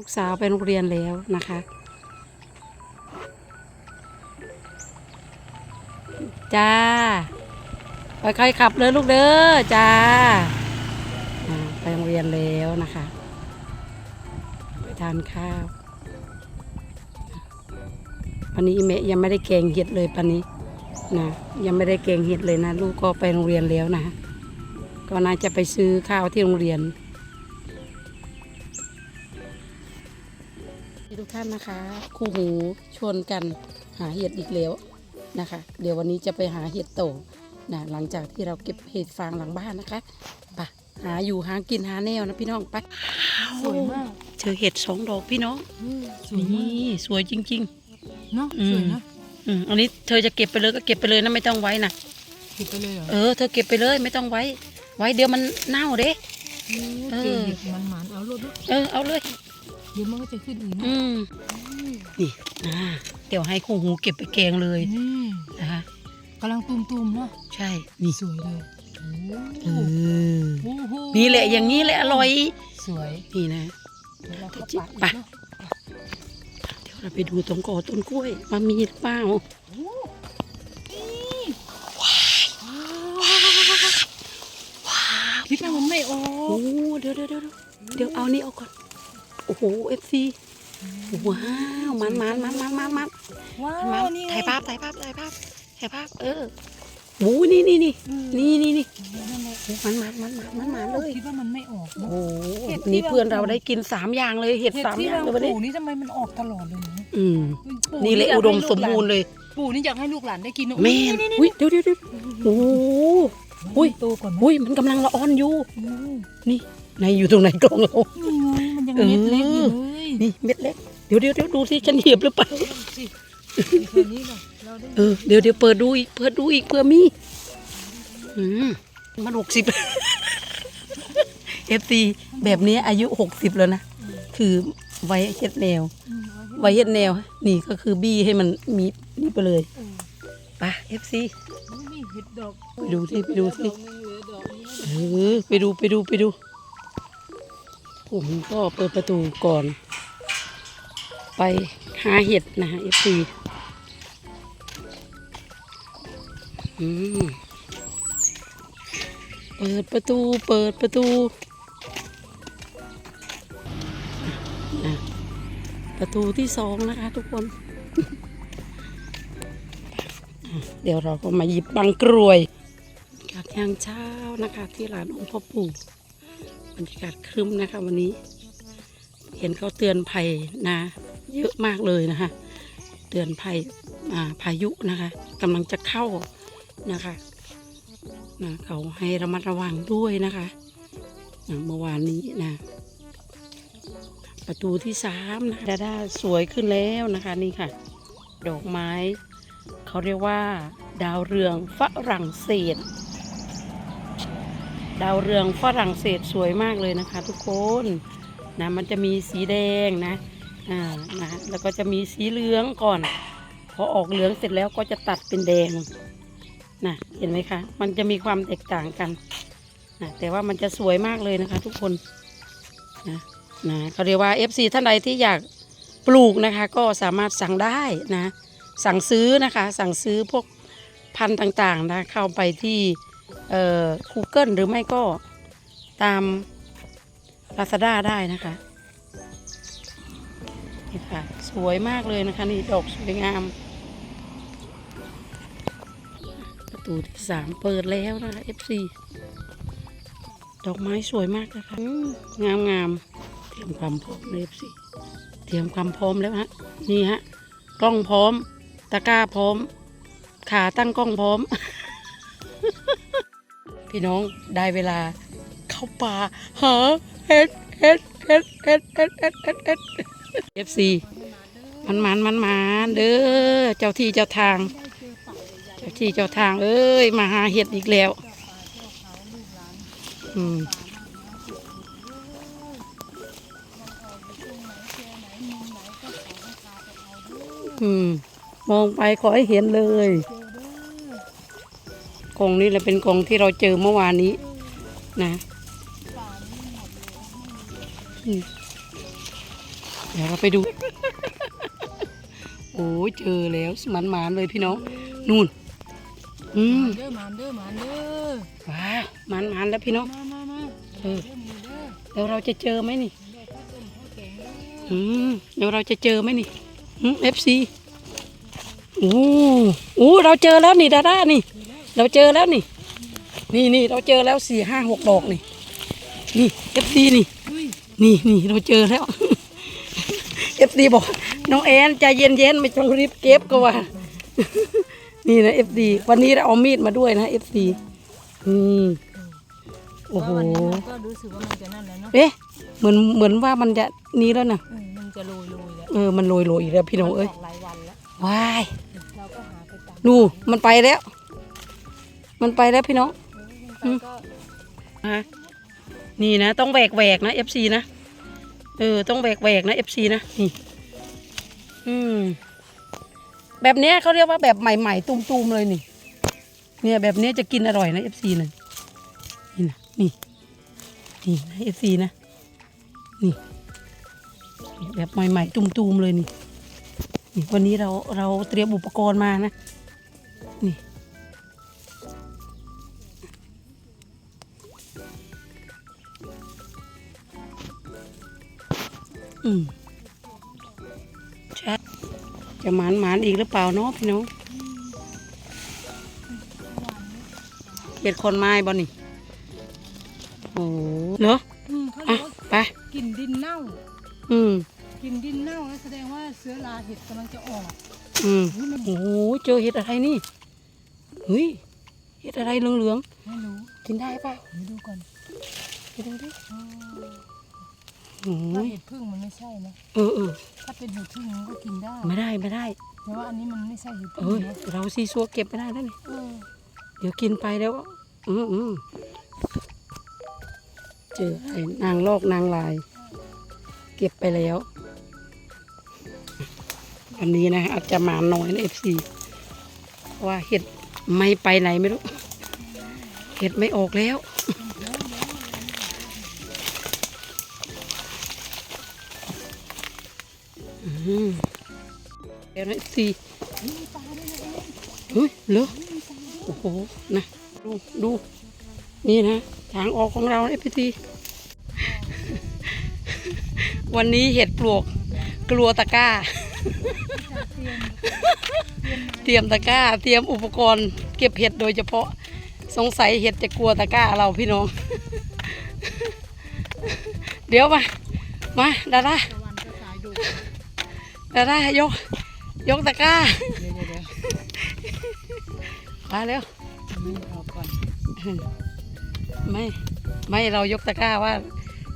ลูกสาวไปโรงเรียนแล้วนะคะ จ้าค่อยๆขับเลยลูกเด้อจ้าอ่าไปโรงเรียนแล้วนะคะ ไปทานข้าว วันนี้แม่ยังไม่ได้แกงเห็ดเลยปันนี้นะยังไม่ได้แกงเห็ดเลยนะ ลูกก็ไปโรงเรียนแล้วนะ ก็น่าจะไปซื้อข้าวที่โรงเรียน ทุกท่านนะคะคู่หูชวนกันหาเห็ดอีกแล้วนะคะ เดี๋ยววันนี้จะไปหาเห็ดโตนะหลังจากที่เราเก็บเห็ดฟางหลังบ้านนะคะไปหาอยู่หากินหาแนวนะพี่น้องไปสวยมาก เจอเห็ดสองดอกพี่น้องสวยมากนี่สวยจริงเนาะอืมสวยนะๆอืมอันนี้เธอจะเก็บไปเลยก็เก็บไปเลยนะไม่ต้องไว้นะผิดไปเลยเหรอเออเธอเก็บไปเลยไม่ต้องไว้ ไว้เดี๋ยวมันเน่าเด้เออเก่งเห็ดมันหมานเอารถเนอะเออเอาเลยเดี๋ยวมันก็จะขึ้นอีกนะอืมนี่นะเดี๋ยวให้คู่หูเก็บไปแกงเลยนี่นะคะกำลังตุ่มๆเนาะใช่นี่สวยเลยเออโอ้โหนี่แหละอย่างนี้แหละอร่อยสวยนี่นะเดี๋ยวเราก็จิ๊บปัดไปอีกเนาะ เดี๋ยวเราไปดูตรงกอต้นกล้วยว่ามีหรือเปล่า โอ้โหเอฟซีว้าวมันมันมันมันมันมันว้ามันวนี่ไงถ่ายภาพถ่ายภาพถ่ายภาพถ่ายภาพ เออโอ้นี่นี่นี่อืมนี่นี่นี่นั่นแหละมันมันมันมันมันมันเลยคิดว่ามันไม่ออกโอ้เนาะโหเห็ดที่นี่เพื่อนเราเราได้กินสามอย่างเลยเห็ดเห็ดสามที่อย่างเราเลยวันปนี้ลูกนี่ทำไมมันออกตลอดเลยเนาะอืมปู่นี่แหละยากอุดมให้สมบูรณ์เลย ปู่นี่อยากให้ลูกหลานได้กินนะแม่นอุ้ยเดี๋ยวเดี๋ยวเดี๋ยวโอ้โหอุ้ยโตก่อนไหมอุ้ยมันกำลังละอ่อนอยู่อืมนี่ในอยู่ตรงไหนกล่องเรานี่ไงมัน ยังเม็ดเล็กอยู่เลยนี่เม็ดเล็ก เดี๋ยวเดี๋ยวเดี๋ยวดูสิฉันเหยียบหรือเปล่าสิแค่นี้เหรอเราได้เออเดี๋ยวเดี๋ยวเปิดดูอีกเปิดดูอีกเพื่อมีอืมมันหกสิบเอฟซีแบบนี้อายุหกสิบแล้วนะ คือไว้เฮ็ดแนวอืมเอาให้ไว้เฮ็ดแนว นี่ก็คือบี้ให้มันมีนี่ไปเลยเออไปเอฟซีนี่เห็ดดอกไปดูสิไปดูสิดอกนึงเหลือดอกนี้เออไปดูไปดูไปดู ผมก็เปิดประตูก่อน ไปหาเห็ดนะฮะเอฟซีเปิดประตูเปิดประตู ประตูที่สองนะคะทุกคน เดี๋ยวเราก็มาหยิบบางกรวยบรรยากาศยามเช้านะคะ ที่ร้านองค์พ่อปู่ บรรยากาศครึ้มนะคะ วันนี้ เห็นเขาเตือนภัยนะ เยอะมากเลยนะคะ เตือนภัยาพายุนะคะกำลังจะเข้านะคะนะเขาให้ระมัดระวังด้วยนะคะเมื่อวานนี้นะ ประตูที่สามนะดาด้าสวยขึ้นแล้วนะคะนี่ค่ะ ดอกไม้ เขาเรียกว่า ดาวเรืองฝรั่งเศส ดาวเรืองฝรั่งเศสสวยมากเลยนะคะ ทุกคนนะมันจะมีสีแดงนะอ่านะแล้วก็จะมีสีเหลืองก่อน พอออกเหลืองเสร็จแล้วก็จะตัดเป็นแดงนะเห็นไหมคะ มันจะมีความแตกต่างกันนะแต่ว่ามันจะสวยมากเลยนะคะ ทุกคนนะนะเขาเรียกว่า FC ท่านใดที่อยากปลูกนะคะ ก็สามารถสั่งได้นะ สั่งซื้อนะคะ สั่งซื้อพวกพันธุ์ต่างๆนะเข้าไปที่ เอ่อ Google หรือไม่ก็ตาม Lazada ได้นะคะนี่ค่ะ สวยมากเลยนะคะ นี่ดอกสวยงาม ประตูที่สามเปิดแล้วนะคะ FC ดอกไม้สวยมากนะคะงามงามเตรียมความพร้อมเลย FC เตรียมความพร้อมแล้วฮะนี่ฮะกล้องพร้อม ตะกร้าพร้อม ขาตั้งกล้องพร้อม พี่น้องได้เวลาเข้าป่าหาเห็ดเห็ดเห็ดเห็ดเห็ดเห็ดเห็ดเห็ดเอฟซีมันมันมันมันเด้อเจ้าที่เจ้าทาง เจ้าที่เจ้าทาง เอ้ยมาหาเห็ดอีกแล้ว อืมอืมมองไปขอให้เห็นเลย กองนี้แหละเป็นกองที่เราเจอเมื่อวานนี้ นะอืมเดี๋ยวเราไปดู โอ้ยเจอแล้วสมันหมานๆเลยพี่น้องนู่น อืมเด้อหมานเด้อหมานเด้อว้าวหมันหมานๆแล้วพี่น้องมามามาเออเด้อมีเด้อแล้วเราจะเจอไหมนี่ได้ข้าวต้มข้าวแกงเด้ออืมเดี๋ยวเราจะเจอไหมนี่เอฟซีโอ้โอ้เราเจอแล้วนี่ดาด้านี่ เราเจอแล้วนี่ นี่นี่เราเจอแล้วสี่ห้าหกดอกนี่ นี่เอฟซีนี่อุ้ยนี่นี่เราเจอแล้วเอฟซีบอกน้องแอนใจเย็นเย็นๆไม่ต้องรีบเก็บก็ว่า นี่นะเอฟซีวันนี้เราเอามีดมาด้วยนะเอฟซีนี่โอ้โหว่าวันนี้มันก็รู้สึกว่ามันจะนั่นแล้วเนาะเอ๊ะเหมือนเหมือนว่ามันจะนี้แล้วนะเออมันจะโรยโรยแล้วเออมันโรยโรยๆอีกแล้วพี่น้องเอ้ยกหลายวันแล้วว้ายเราก็หาไปตามดูมันไปแล้ว มันไปแล้วพี่น้องเออมันไปก็ฮะนี่นะ ต้องแหวกแหวกนะ FC นะ เออ ต้องแหวกแหวกนะ FC นะ นี่ อืม แบบเนี้ยเขาเรียกว่าแบบใหม่ๆตุ้มๆเลยนี่ เนี่ยแบบเนี้ยจะกินอร่อยนะ FC นะนี่นะนี่ นี่นะ FC นะนี่นี่ แบบใหม่ๆตุ้มๆเลยนี่ นี่ วันนี้เราเราเตรียมอุปกรณ์มานะ นี่ อืมใช่จะหมานหมานอีกหรือเปล่าเนาะพี่น้องเห็ดคนไม้บ่นี่โอ้โหเหรออืมเขาเรีอะยกว่าไป กลิ่นดินเน่าอืม กลิ่นดินเน่าแล้วแสดงว่าเชื้อราเห็ดกำลังจะออก อืมนี่มันโอ้โหเจอเห็ดอะไรนี่เฮ้ยเห็ดอะไรเหลืองไม่รู้ๆกินได้เปล่าเดี๋ยวดูก่อนไปดูดิ อ๋อโอ้ถ้ายเห็ดพึ่งมันไม่ใช่นะ เออเออถ้าเป็นเห็ดพึ่งมันก็กินได้ ไม่ได้ไม่ได้ แต่ว่าอันนี้มันไม่ใช่เห็ดเอ้พึ่งยนะเราซีซัวเก็บไม่ได้แล้วนี่เออเดี๋ยวกินไปแล้วก็อืมอืมเจอไอ้นางลอกนางลาย เก็บไปแล้ว อันนี้นะอาจจะมาน้อยนะเอฟซีว่าเห็ดไม่ไปไหนไม่รู้ เห็ดไม่ออกแล้ว เดี๋ยวนะเอฟซีนี่ปลาด้วยนะเองเฮ้ยเหรอโอ้โหนะดูดูนี่นะทางออกของเราเอฟซีวันนี้เห็ดปลวกกลัวตะกร้าเตรียมเตรียมมาเตรียมตะกร้า เตรียมอุปกรณ์ เก็บเห็ดโดยเฉพาะสงสัยเห็ดจะกลัวตะกร้าเราพี่น้อง เดี๋ยวมา มาดาดาตะวันก็สาย ดูดาดายก ยกตะกร้าเดี๋ยวเดี๋ยวเดี๋ยวมาเร็วนี่ออกก่อนไม่ไม่เรายกตะกร้าว่า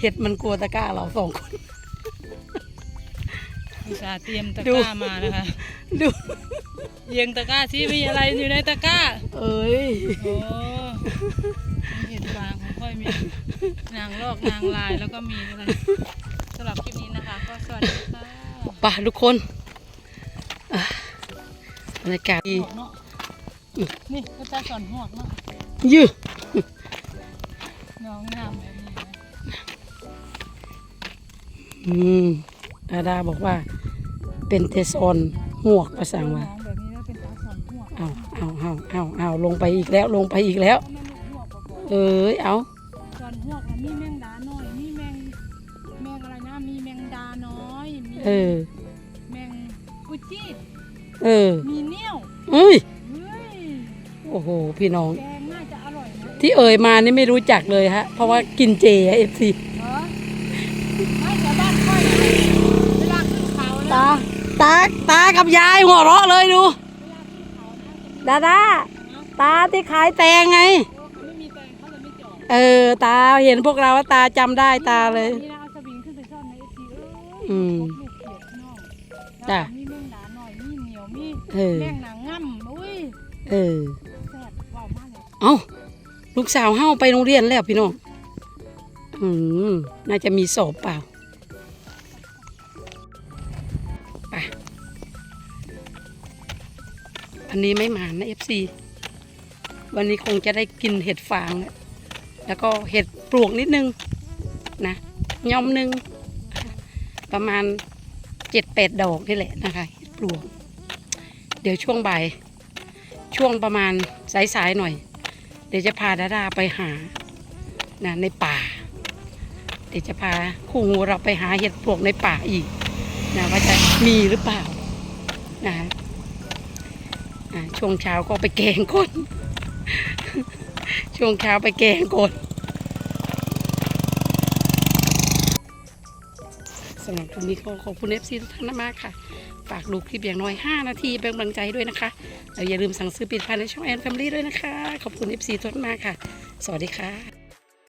เห็ดมันกลัวตะกร้าเราสองคนอุตส่าห์เตรียมตะดูกร้ามานะคะดูเยียงตะกร้าซิมีอะไรอยู่ในตะกร้า เอ้ยโอ้มีเห็ดฟางของค่อยมีนางลอกนางลายแล้วก็มีอะไรสำหรับคลิปนี้นะคะ ก็สวัสดีค่ะไป่ะทุกคนอะบรรยากาศดีหอกเนาะนี่ก็จะสอนหอกเนาะยืดน้องงามแบบนี้นะอืมดาดาบอกว่า เป็นเทสออนหวกภาษาว่าน้องแบบนี้แล้วเป็นตาสอนหอกเอาเอาเอาเอาเอาลงไปอีกแล้วลงไปอีกแล้วก็ไม่ลูกหอกบอกเอ้ยเอา เออ แมงกุจิดเออมีเนี้ยวเอ้ย เฮ้ยโอ้โห พี่น้อง แกงน่าจะอร่อยนะที่เอ่ยมานี่ไม่รู้จักเลยฮะ เพราะว่ากินเจเอฟซีเหรอไม่แต่บ้านค่อยนะเวลาขึ้นเขานะตา ตา ตากับยายหัวเราะเลยดูเวลาขึ้นเขานะดาดาตาที่ขายแตงไง โอ้เขาไม่มีแตงเขาเลยไม่จอดเออ ตาเห็นพวกเราแล้วตาจำได้ตาเลย นี่นะเอาสวิงขึ้นไปซ่อนในเอซีเอ้ยอืมพบลูกเขียดน้อง จ้ะมีแมงดาหน่อยมีเหนียวมีเออ แมงหนังง่ำอุ้ยเออ แซ่บว้าวมากเลยเอ้าลูกสาวเฮาไปโรงเรียนแล้วพี่น้องอืมน่าจะมีสอบเปล่าไปอันนี้ไม่หมานนะเอฟซีวันนี้คงจะได้กินเห็ดฟางแล้วแล้วก็เห็ดปลวกนิดนึงนะย่อมหนึง ประมาณ เจ็ดแปดดอกนี่แหละนะคะเห็ดปลวก เดี๋ยวช่วงบ่าย ช่วงประมาณสายๆหน่อย เดี๋ยวจะพาดาดาไปหานะในป่า เดี๋ยวจะพาคู่หูเราไปหาเห็ดปลวกในป่าอีกนะว่าจะมีหรือเปล่านะช่วงเช้าก็ไปแกงก่อนช่วงเช้าไปแกงก่อน สำหรับคลิปนี้ก็ขอบคุณเอฟซีทุกท่านมากค่ะ ฝากดูคลิปอย่างน้อย 5 นาทีเป็นกำลังใจด้วยนะคะแล้วอย่าลืมสั่งซื้อปิดภัณฑ์ในช่องแอนแฟมิลี่ด้วยนะคะ ขอบคุณเอฟซีทุกท่านมากค่ะ สวัสดีค่ะ